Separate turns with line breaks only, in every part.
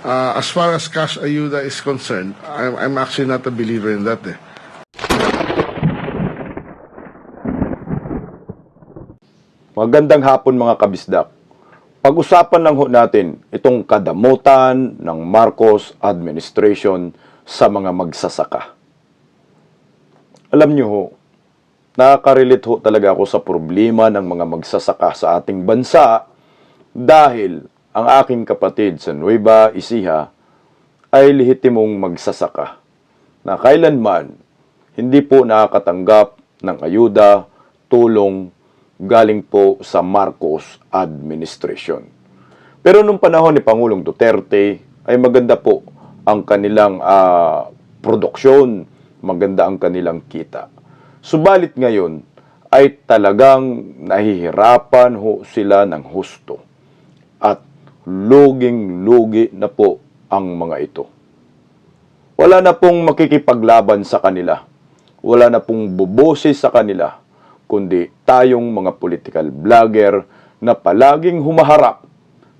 Uh, as far as cash ayuda is concerned, I'm, I'm actually not a believer in that. Eh.
Magandang hapon mga kabisdak. Pag-usapan lang ho natin itong kadamutan ng Marcos administration sa mga magsasaka. Alam niyo ho, nakaka-relate ho talaga ako sa problema ng mga magsasaka sa ating bansa dahil ang aking kapatid sa Nueva Ecija ay lehitimong magsasaka na kailanman hindi po nakakatanggap ng ayuda, tulong galing po sa Marcos administration. Pero nung panahon ni Pangulong Duterte ay maganda po ang kanilang ah, produksyon, maganda ang kanilang kita. Subalit ngayon ay talagang nahihirapan ho sila ng husto luging-lugi na po ang mga ito. Wala na pong makikipaglaban sa kanila. Wala na pong buboses sa kanila, kundi tayong mga political vlogger na palaging humaharap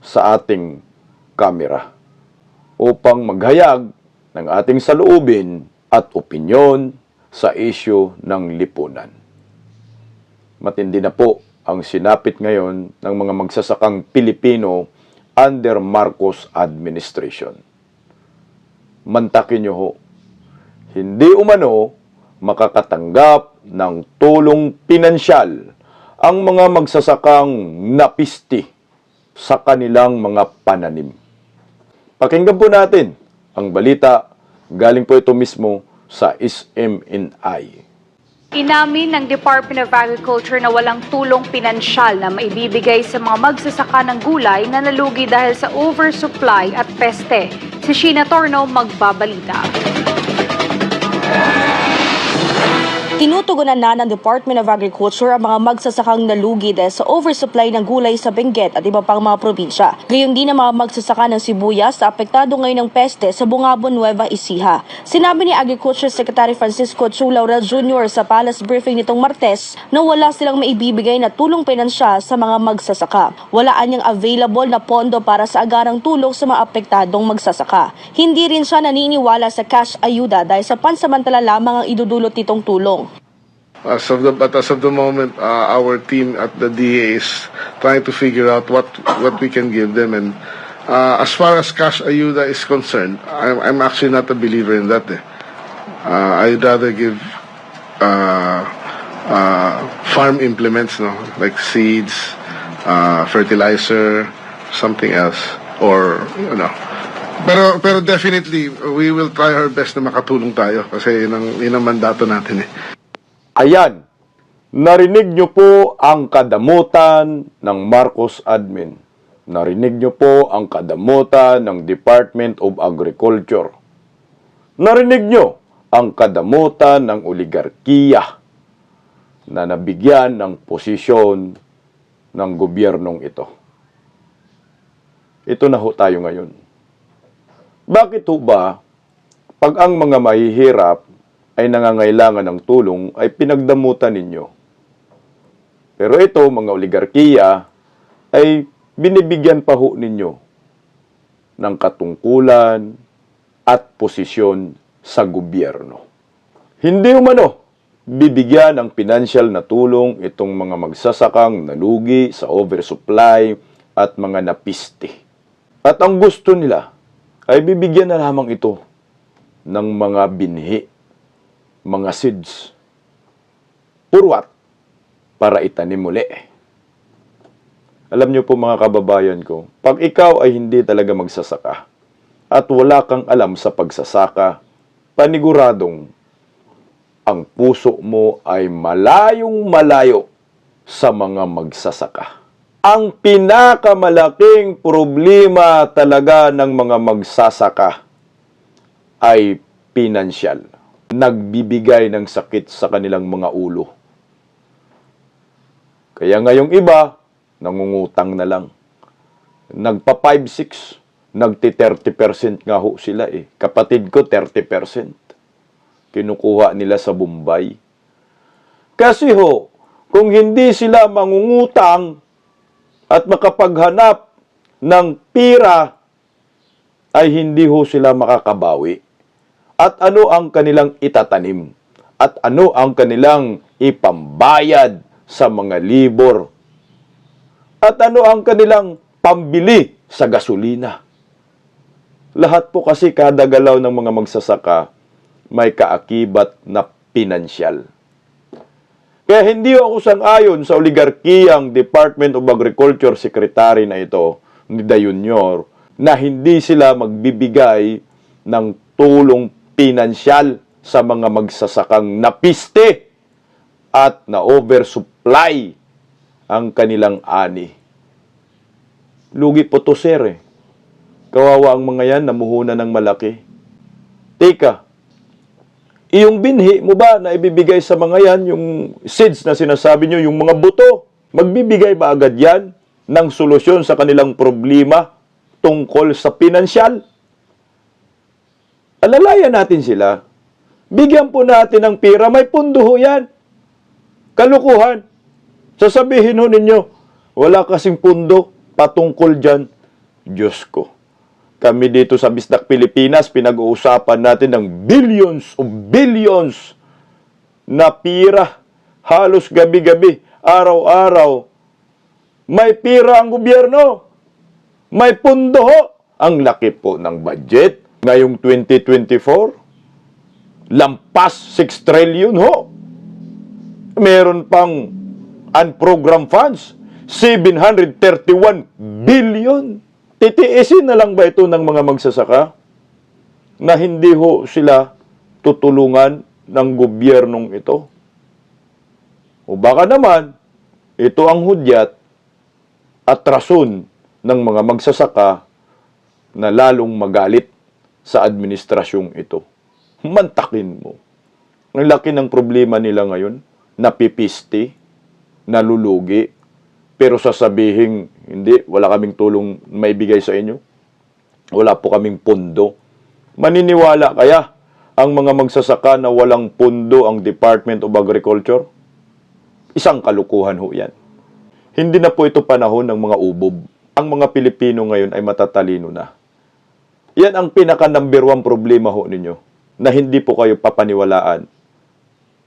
sa ating kamera upang maghayag ng ating saloobin at opinyon sa isyu ng lipunan. Matindi na po ang sinapit ngayon ng mga magsasakang Pilipino under Marcos administration. Mantakin niyo ho, hindi umano makakatanggap ng tulong pinansyal ang mga magsasakang napisti sa kanilang mga pananim. Pakinggan po natin ang balita galing po ito mismo sa SMNI.
Inamin ng Department of Agriculture na walang tulong pinansyal na maibibigay sa mga magsasaka ng gulay na nalugi dahil sa oversupply at peste. Si Sheena Torno magbabalita.
Tinutugunan na ng Department of Agriculture ang mga magsasakang nalugi dahil sa oversupply ng gulay sa Benguet at iba pang mga probinsya. Gayon din ang mga magsasaka ng sibuyas na apektado ngayon ng peste sa Bungabon, Nueva Ecija. Sinabi ni Agriculture Secretary Francisco Chu Laurel Jr. sa palace briefing nitong Martes na wala silang maibibigay na tulong pinansyal sa mga magsasaka. Wala anyang available na pondo para sa agarang tulong sa mga apektadong magsasaka. Hindi rin siya naniniwala sa cash ayuda dahil sa pansamantala lamang ang idudulot nitong tulong.
As of the, but as of the moment, uh, our team at the DA is trying to figure out what what we can give them. And uh, as far as cash ayuda is concerned, I'm, I'm actually not a believer in that. Eh. Uh, I'd rather give uh, uh, farm implements, no, like seeds, uh, fertilizer, something else, or you know. Pero pero definitely we will try our best na makatulong tayo kasi yun ang, yun ang mandato natin eh.
Ayan, narinig nyo po ang kadamutan ng Marcos Admin. Narinig nyo po ang kadamutan ng Department of Agriculture. Narinig nyo ang kadamutan ng oligarkiya na nabigyan ng posisyon ng gobyernong ito. Ito na ho tayo ngayon. Bakit ho ba pag ang mga mahihirap ay nangangailangan ng tulong ay pinagdamutan ninyo. Pero ito, mga oligarkiya, ay binibigyan pa ho ninyo ng katungkulan at posisyon sa gobyerno. Hindi umano bibigyan ng financial na tulong itong mga magsasakang nalugi sa oversupply at mga napiste. At ang gusto nila ay bibigyan na lamang ito ng mga binhi mga seeds. Purwat para itanim muli. Alam niyo po mga kababayan ko, pag ikaw ay hindi talaga magsasaka at wala kang alam sa pagsasaka, paniguradong ang puso mo ay malayong malayo sa mga magsasaka. Ang pinakamalaking problema talaga ng mga magsasaka ay pinansyal nagbibigay ng sakit sa kanilang mga ulo. Kaya ngayong iba, nangungutang na lang. Nagpa 5-6, nagti 30% nga ho sila eh. Kapatid ko 30%. Kinukuha nila sa Bombay. Kasi ho, kung hindi sila mangungutang at makapaghanap ng pira ay hindi ho sila makakabawi? At ano ang kanilang itatanim? At ano ang kanilang ipambayad sa mga libor? At ano ang kanilang pambili sa gasolina? Lahat po kasi kada galaw ng mga magsasaka may kaakibat na pinansyal. Kaya hindi ako sang-ayon sa oligarkiyang Department of Agriculture Secretary na ito, ni Dayunyor, na hindi sila magbibigay ng tulong pinansyal sa mga magsasakang napiste at na oversupply ang kanilang ani. Lugi po to, sir eh. Kawawa ang mga yan, namuhuna ng malaki. Teka, iyong binhi mo ba na ibibigay sa mga yan, yung seeds na sinasabi nyo, yung mga buto, magbibigay ba agad yan ng solusyon sa kanilang problema tungkol sa pinansyal? Alalayan natin sila. Bigyan po natin ng pira, may pundo ho yan. Kalukuhan. Sasabihin ho ninyo, wala kasing pundo patungkol dyan. Diyos ko. Kami dito sa Bisdak Pilipinas, pinag-uusapan natin ng billions of billions na pira. Halos gabi-gabi, araw-araw. May pira ang gobyerno. May pundo ho. Ang laki po ng budget. Ngayong 2024, lampas 6 trillion ho. Meron pang unprogrammed funds, 731 billion. Titiisin na lang ba ito ng mga magsasaka na hindi ho sila tutulungan ng gobyernong ito? O baka naman, ito ang hudyat at rason ng mga magsasaka na lalong magalit sa administrasyong ito. Mantakin mo. Ang laki ng problema nila ngayon, napipisti, nalulugi, pero sasabihin, hindi, wala kaming tulong maibigay sa inyo. Wala po kaming pundo. Maniniwala kaya ang mga magsasaka na walang pundo ang Department of Agriculture? Isang kalukuhan ho yan. Hindi na po ito panahon ng mga ubob. Ang mga Pilipino ngayon ay matatalino na. Yan ang pinaka number one problema ho ninyo na hindi po kayo papaniwalaan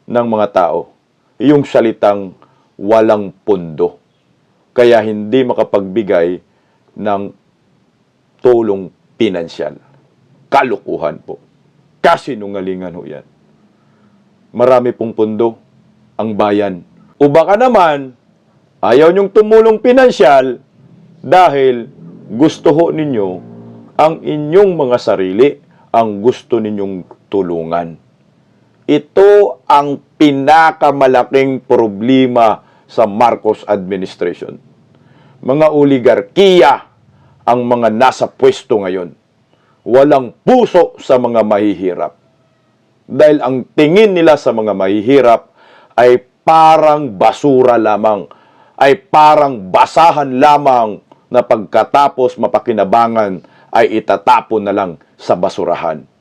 ng mga tao. Yung salitang walang pundo. Kaya hindi makapagbigay ng tulong pinansyal. Kalukuhan po. Kasinungalingan ho yan. Marami pong pundo ang bayan. O baka naman, ayaw niyong tumulong pinansyal dahil gusto ho ninyo ang inyong mga sarili ang gusto ninyong tulungan. Ito ang pinakamalaking problema sa Marcos administration. Mga oligarkiya ang mga nasa pwesto ngayon. Walang puso sa mga mahihirap. Dahil ang tingin nila sa mga mahihirap ay parang basura lamang, ay parang basahan lamang na pagkatapos mapakinabangan ay itatapon na lang sa basurahan.